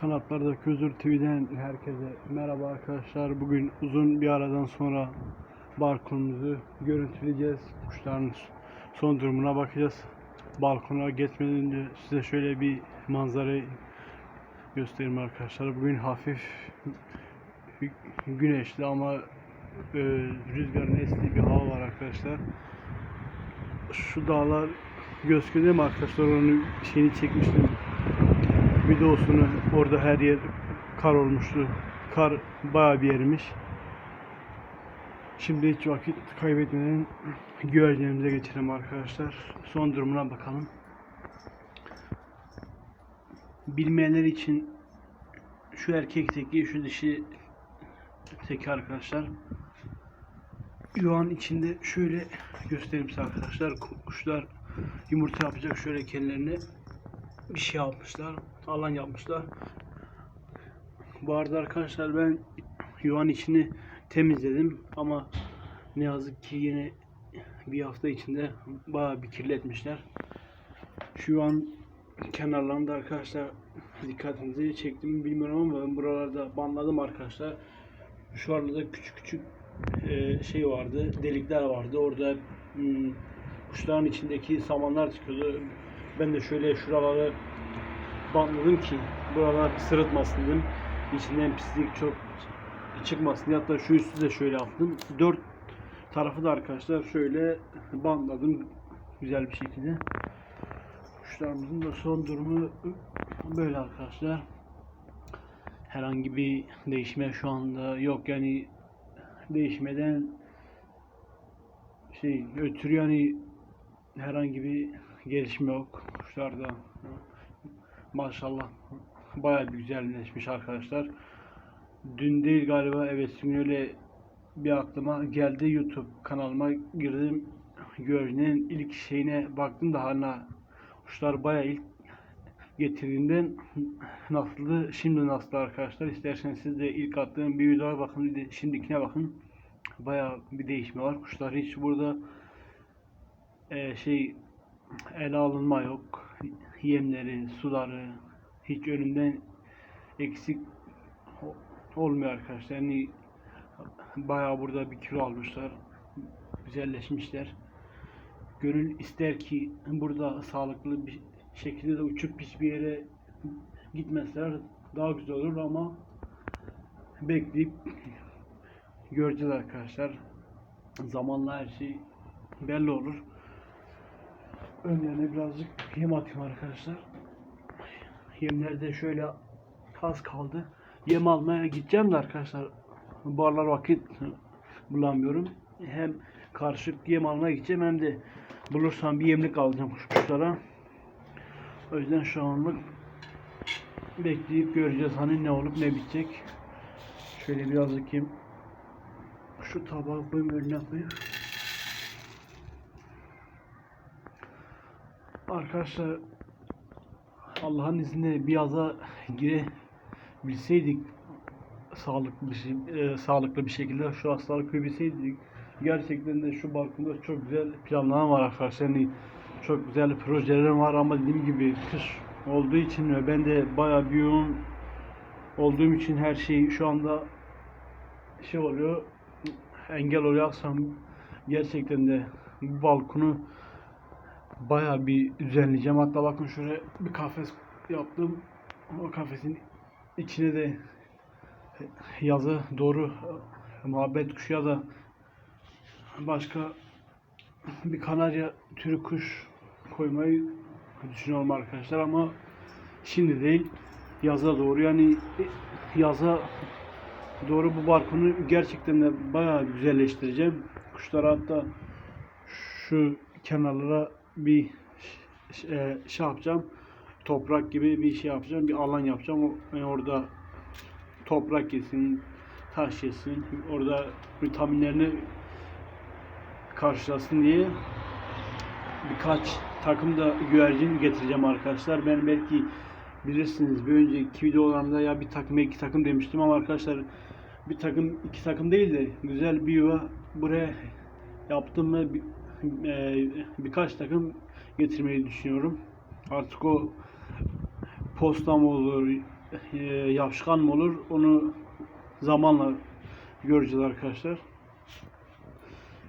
Kanatlardaki Huzur TV'den herkese merhaba arkadaşlar. Bugün uzun bir aradan sonra balkonumuzu görüntüleyeceğiz. Kuşların son durumuna bakacağız. Balkona geçmeden önce size şöyle bir manzarayı göstereyim arkadaşlar. Bugün hafif güneşli ama e, rüzgarın estiği bir hava var arkadaşlar. Şu dağlar gözüküyor mi arkadaşlar? Onun şeyini çekmiştim videosunu orada her yer kar olmuştu. Kar bayağı bir erimiş. Şimdi hiç vakit kaybetmeden güvercinlerimize geçelim arkadaşlar. Son durumuna bakalım. Bilmeyenler için şu erkek teki, şu dişi teki arkadaşlar. Yuvanın içinde şöyle göstereyim size arkadaşlar. Kuşlar yumurta yapacak şöyle kendilerine bir şey yapmışlar. Alan yapmışlar. Bu arada arkadaşlar ben yuvanın içini temizledim ama ne yazık ki yine bir hafta içinde bayağı bir kirletmişler. Şu an kenarlarında arkadaşlar dikkatinizi çektim mi bilmiyorum ama ben buralarda banladım arkadaşlar. Şu arada küçük küçük e, şey vardı, delikler vardı. Orada hmm, kuşların içindeki samanlar çıkıyordu. Ben de şöyle şuraları bantladım ki buralar sırıtmasın dedim. İçinden pislik çok çıkmasın diye. Hatta şu üstü de şöyle yaptım. Dört tarafı da arkadaşlar şöyle bantladım güzel bir şekilde. Kuşlarımızın da son durumu böyle arkadaşlar. Herhangi bir değişme şu anda yok yani değişmeden şey ötürü yani herhangi bir gelişme yok kuşlarda. Maşallah. Bir güzelleşmiş arkadaşlar. Dün değil galiba evet gün öyle bir aklıma geldi. YouTube kanalıma girdim. Güvercinin ilk şeyine baktım da hala kuşlar bayağı ilk getirdiğinden nasıldı? Şimdi nasıl arkadaşlar? İsterseniz siz de ilk attığım bir videoya bakın bir de şimdikine bakın. Bayağı bir değişme var. Kuşlar hiç burada e, şey ele alınma yok yemleri suları hiç önünden eksik olmuyor arkadaşlar yani bayağı burada bir kilo almışlar güzelleşmişler gönül ister ki burada sağlıklı bir şekilde de uçup hiçbir yere gitmeseler daha güzel olur ama bekleyip göreceğiz arkadaşlar. Zamanla her şey belli olur. Önlerine birazcık yem atayım arkadaşlar. Yemlerde şöyle az kaldı. Yem almaya gideceğim de arkadaşlar. Bu aralar vakit bulamıyorum. Hem karışık yem almaya gideceğim hem de bulursam bir yemlik alacağım kuşlara. O yüzden şu anlık bekleyip göreceğiz hani ne olup ne bitecek. Şöyle birazcık yem şu tabağı koyayım önüne koyayım. Arkadaşlar Allah'ın izniyle bir yaza girebilseydik sağlıklı bir şey, e, sağlıklı bir şekilde şu hastalığı bilseydik gerçekten de şu balkonda çok güzel planlar var arkadaşlar. Yani çok güzel projelerim var ama dediğim gibi kış olduğu için ve ben de bayağı bir yoğun olduğum için her şey şu anda şey oluyor engel oluyorsam gerçekten de bu balkonu bayağı bir düzenleyeceğim. Hatta bakın şöyle bir kafes yaptım. O kafesin içine de yazı doğru muhabbet kuşu ya da başka bir kanarya türü kuş koymayı düşünüyorum arkadaşlar ama şimdi değil yaza doğru yani yaza doğru bu balkonu gerçekten de bayağı güzelleştireceğim. Kuşlara hatta şu kenarlara bir e, şey yapacağım. Toprak gibi bir şey yapacağım. Bir alan yapacağım. Yani orada toprak yesin, taş yesin. Orada vitaminlerini karşılasın diye birkaç takım da güvercin getireceğim arkadaşlar. Ben belki bilirsiniz bir önceki videolarımda ya bir takım iki takım demiştim ama arkadaşlar bir takım iki takım değil de güzel bir yuva buraya yaptım bir, e, birkaç takım getirmeyi düşünüyorum. Artık o posta mı olur e, yapışkan mı olur onu zamanla göreceğiz arkadaşlar.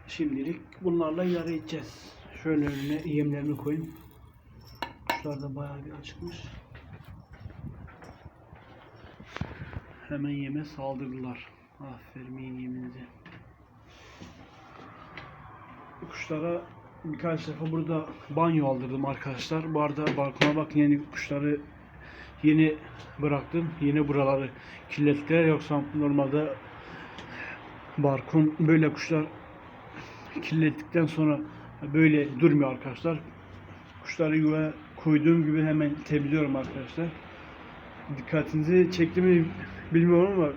Şimdilik bunlarla idare edeceğiz. Şöyle önüne yemlerini koyayım. Kuşlar da bayağı bir açıkmış. Hemen yeme saldırdılar. Aferin yeminize. Kuşlara birkaç defa burada banyo aldırdım arkadaşlar. Bu arada balkona bakın yeni kuşları yeni bıraktım. Yeni buraları kirlettiler. Yoksa normalde balkon böyle kuşlar kirlettikten sonra böyle durmuyor arkadaşlar. Kuşları yuva koyduğum gibi hemen temizliyorum arkadaşlar. Dikkatinizi çekti mi bilmiyorum ama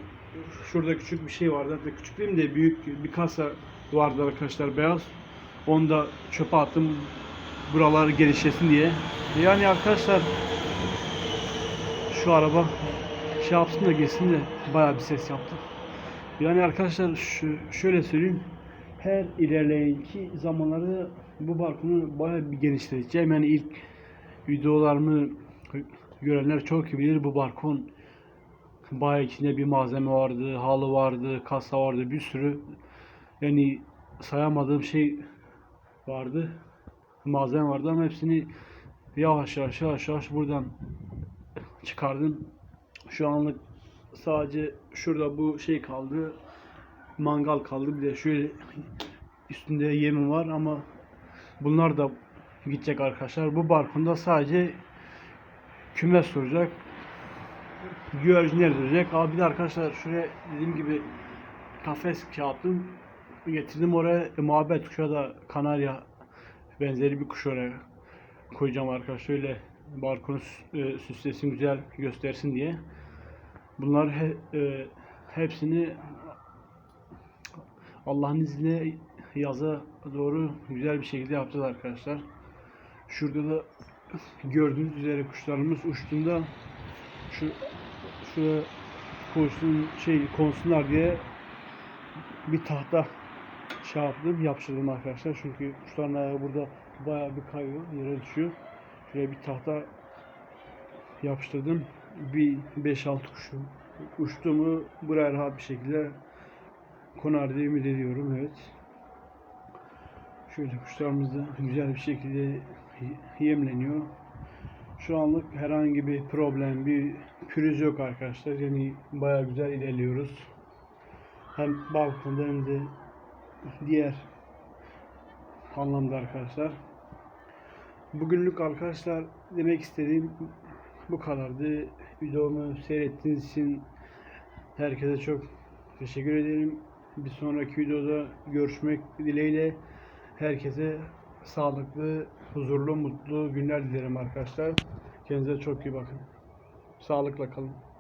şurada küçük bir şey vardı. Hatta küçük değil de büyük bir kasa vardı arkadaşlar beyaz. Onu da çöpe attım. Buralar genişlesin diye. Yani arkadaşlar şu araba şey yapsın da geçsin de bayağı bir ses yaptı. Yani arkadaşlar şu, şöyle söyleyeyim. Her ilerleyenki zamanlarda bu balkonu bayağı bir genişleteceğim. Yani ilk videolarımı görenler çok iyi bilir bu balkon bayağı içinde bir malzeme vardı, halı vardı, kasa vardı, bir sürü yani sayamadığım şey vardı. Malzeme vardı ama hepsini yavaş yavaş yavaş yavaş buradan çıkardım. Şu anlık sadece şurada bu şey kaldı. Mangal kaldı. Bir de şöyle üstünde yemi var ama bunlar da gidecek arkadaşlar. Bu balkonda sadece kümes duracak. Güvercinler duracak. Abi de arkadaşlar şuraya dediğim gibi kafes kağıttım. Getirdim oraya e, muhabbet kuşu da kanarya benzeri bir kuş oraya koyacağım arkadaşlar. Şöyle balkonu e, süslesin güzel göstersin diye. Bunlar he- e, hepsini Allah'ın izniyle yaza doğru güzel bir şekilde yapacağız arkadaşlar. Şurada da gördüğünüz üzere kuşlarımız uçtuğunda şu şu koşsun şey konsunlar diye bir tahta şey yaptım yapıştırdım arkadaşlar. Çünkü kuşların ayağı burada bayağı bir kayıyor yere düşüyor. Şuraya bir tahta yapıştırdım. Bir 5-6 kuşu uçtuğumu buraya rahat bir şekilde konar diye ümit ediyorum evet. Şöyle kuşlarımız da güzel bir şekilde yemleniyor. Şu anlık herhangi bir problem, bir pürüz yok arkadaşlar. Yani bayağı güzel ilerliyoruz. Hem balkonda hem de diğer anlamda arkadaşlar. Bugünlük arkadaşlar demek istediğim bu kadardı. Videomu seyrettiğiniz için herkese çok teşekkür ederim. Bir sonraki videoda görüşmek dileğiyle herkese sağlıklı, huzurlu, mutlu günler dilerim arkadaşlar. Kendinize çok iyi bakın. Sağlıkla kalın.